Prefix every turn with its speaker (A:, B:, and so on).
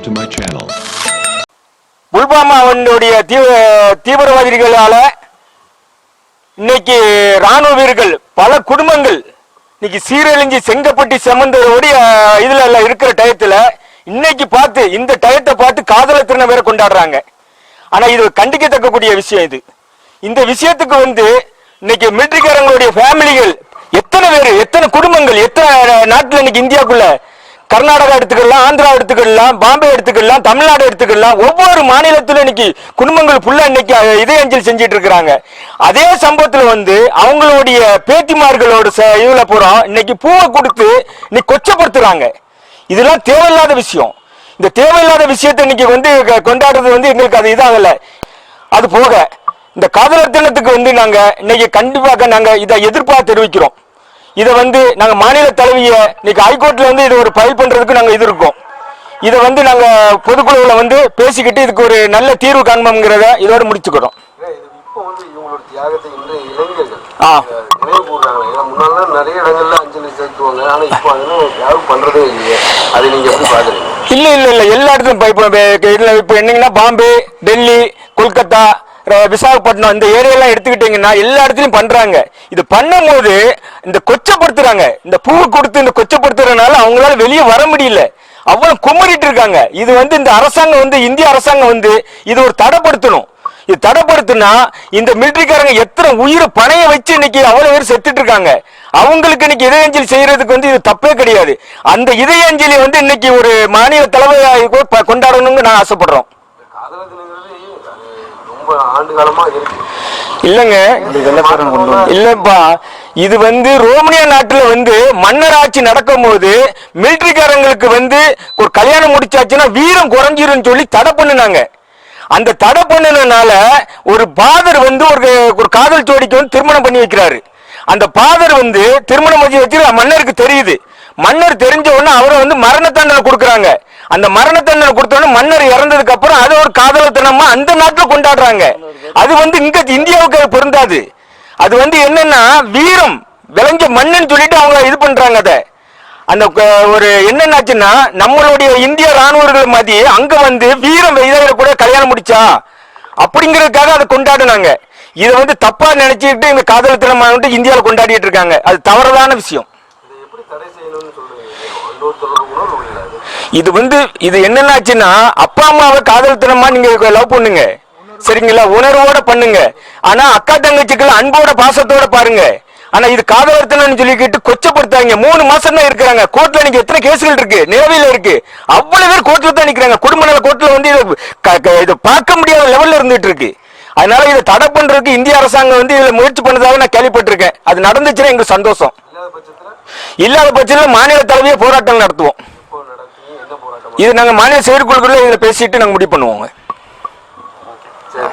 A: subscribe to my channel.
B: புல்வாமாவுடைய தீவ தீவிரவாதிகளால இன்னைக்கு ராணுவ வீரர்கள் பல குடும்பங்கள் இன்னைக்கு சீரழிஞ்சு செங்கப்பட்டி செமந்தோடைய இதுல எல்லாம் இருக்கிற டயத்துல இன்னைக்கு பார்த்து இந்த டயத்தை பார்த்து காதல திருந வேற கொண்டாடுறாங்க ஆனா இது கண்டிக்கத்தக்கக்கூடிய விஷயம் இது இந்த விஷயத்துக்கு வந்து இன்னைக்கு மிலிட்டரிக்காரங்களுடைய ஃபேமிலிகள் எத்தனை பேர் எத்தனை குடும்பங்கள் எத்தனை நாட்டில் இன்னைக்கு இந்தியாக்குள்ள கர்நாடகா எடுத்துக்கலாம் ஆந்திரா எடுத்துக்கலாம் பாம்பே எடுத்துக்கலாம் தமிழ்நாடு எடுத்துக்கலாம். ஒவ்வொரு மாநிலத்திலும் இன்னைக்கு குடும்பங்கள் ஃபுல்லா இன்னைக்கு இதய அஞ்சல் செஞ்சிட்டு இருக்கிறாங்க அதே சம்பவத்துல வந்து அவங்களுடைய பேத்திமார்களோட ச- இதுல பூரா இன்னைக்கு பூவை கொடுத்து இன்னைக்கு கொச்சப்படுத்துறாங்க. இதெல்லாம் தேவையில்லாத விஷயம். இந்த தேவையில்லாத விஷயத்தை இன்னைக்கு வந்து கொண்டாடுறது வந்து எங்களுக்கு அது இதாகல. அது போக இந்த காதலர் தினத்துக்கு வந்து நாங்க இன்னைக்கு கண்டிப்பாக நாங்க இதை எதிர்ப்பா தெரிவிக்கிறோம். இதை வந்து நாங்க மாநில தலைவிய இன்னைக்கு ஹைகோர்ட்ல வந்து இது ஒரு ஃபைல் பண்றதுக்கு நாங்க இது இருக்கோம். இதை வந்து நாங்க பொதுக்குழுவில் வந்து பேசிக்கிட்டு இதுக்கு ஒரு நல்ல தீர்வு காண்போம்ங்கிறத இதோட முடிச்சுக்கிறோம். இல்ல இல்ல இல்ல. எல்லா இடத்துலயும் இப்ப- என்னங்கன்னா பாம்பே டெல்லி கொல்கத்தா விசாகப்பட்டினம் இந்த ஏரியாலாம் எடுத்துக்கிட்டீங்கன்னா எல்லா இடத்துலையும் பண்றாங்க. இது பண்ணும்போது இந்த கொச்சப்படுத்துறாங்க. இந்த பூ கொடுத்து இந்த கொச்சப்படுத்துறதுனால அவங்களால வெளியே வர முடியல. அவ்வளவு குமரிட்டு இருக்காங்க. இது வந்து இந்த அரசாங்கம் வந்து இந்திய அரசாங்கம் வந்து இது ஒரு தடைப்படுத்தணும். இது தடைப்படுத்துனா இந்த மிலிட்ரிக்காரங்க எத்தனை உயிரை பணைய வச்சு இன்னைக்கு அவ்வளவு பேர் செத்துட்டு இருக்காங்க. அவங்களுக்கு இன்னைக்கு இதயஞ்சலி செய்யறதுக்கு வந்து இது தப்பே கிடையாது. அந்த இதயஞ்சலி வந்து இன்னைக்கு ஒரு மாநில தலைவராக கொண்டாடணும்னு நான் ஆசைப்படுறோம்.
C: ரொம்ப ஆண்டு காலமா இருக்கு.
B: இல்லைங்க. இல்லப்பா. இது வந்து ரோமானியா நாட்டுல வந்து மன்னர் ஆட்சி நடக்கும் போது மிலிட்டரிக்காரங்களுக்கு வந்து ஒரு கல்யாணம் முடிச்சாச்சுன்னா வீரம் குறைஞ்சிரும்னு சொல்லி தடை பண்ணுனாங்க. அந்த தடை பண்ணினால ஒரு பாதர் வந்து ஒரு ஒரு காதல் ஜோடிக்கு வந்து திருமணம் பண்ணி வைக்கிறாரு. அந்த பாதர் வந்து திருமணம் பண்ணி வச்சு மன்னருக்கு தெரியுது. மன்னர் தெரிஞ்ச உடனே அவரை வந்து மரண தண்டனை கொடுக்குறாங்க. அந்த மரண தண்டனை கொடுத்த மன்னர் இறந்ததுக்கு அப்புறம் அது ஒரு காதலத்தனமா அந்த நாட்டுல கொண்டாடுறாங்க. அது வந்து இங்க இந்தியாவுக்கு அது பொருந்தாது. அது வந்து என்னன்னா வீரம் விளைஞ்ச மண்ணுன்னு சொல்லிட்டு அவங்க இது பண்றாங்க அதை. அந்த ஒரு என்னென்னாச்சுன்னா நம்மளுடைய இந்திய ராணுவர்கள் மாதிரி அங்க வந்து வீரம் இதை கூட கல்யாணம் முடிச்சா? அப்படிங்கிறதுக்காக அதை கொண்டாடினாங்க. இதை வந்து தப்பா நினைச்சுக்கிட்டு இந்த காதல் தினமாக இந்தியாவில் கொண்டாடிட்டு இருக்காங்க. அது தவறுதான விஷயம்.
C: இது
B: வந்து இது என்னென்னாச்சுன்னா அப்பா அம்மாவை காதல் தினமா நீங்க லவ் பண்ணுங்க. சரிங்களா? உணர்வோட பண்ணுங்க. ஆனா அக்கா தங்கச்சிக்குள்ள அன்போட பாசத்தோட பாருங்க. ஆனா இது காதலர்த்தனம்னு சொல்லிக்கிட்டு கொச்சப்படுத்தாங்க மூணு மாசம் தான் இருக்கிறாங்க. கோர்ட்ல நீங்க எத்தனை கேஸ்கள் இருக்கு? நிலவையில இருக்கு. அவ்வளவு பேர் கோர்ட்ல தான் நிக்கிறாங்க. குடும்ப நல கோர்ட்ல வந்து இதை க- பார்க்க முடியாத லெவல்ல இருந்துட்டு இருக்கு. அதனால இதை தடை பண்றதுக்கு இந்திய அரசாங்கம் வந்து இதுல முயற்சி பண்ணதாக நான் கேள்விப்பட்டிருக்கேன். அது நடந்துச்சுன்னா எங்களுக்கு சந்தோஷம்.
C: இல்லாத பட்சத்துல
B: மாநில தலைவியே போராட்டம் நடத்துவோம். இது நாங்க மாநில செயற்குழுக்குள்ள இதுல பேசிட்டு நாங்க முடிவு பண்ணுவோங்க.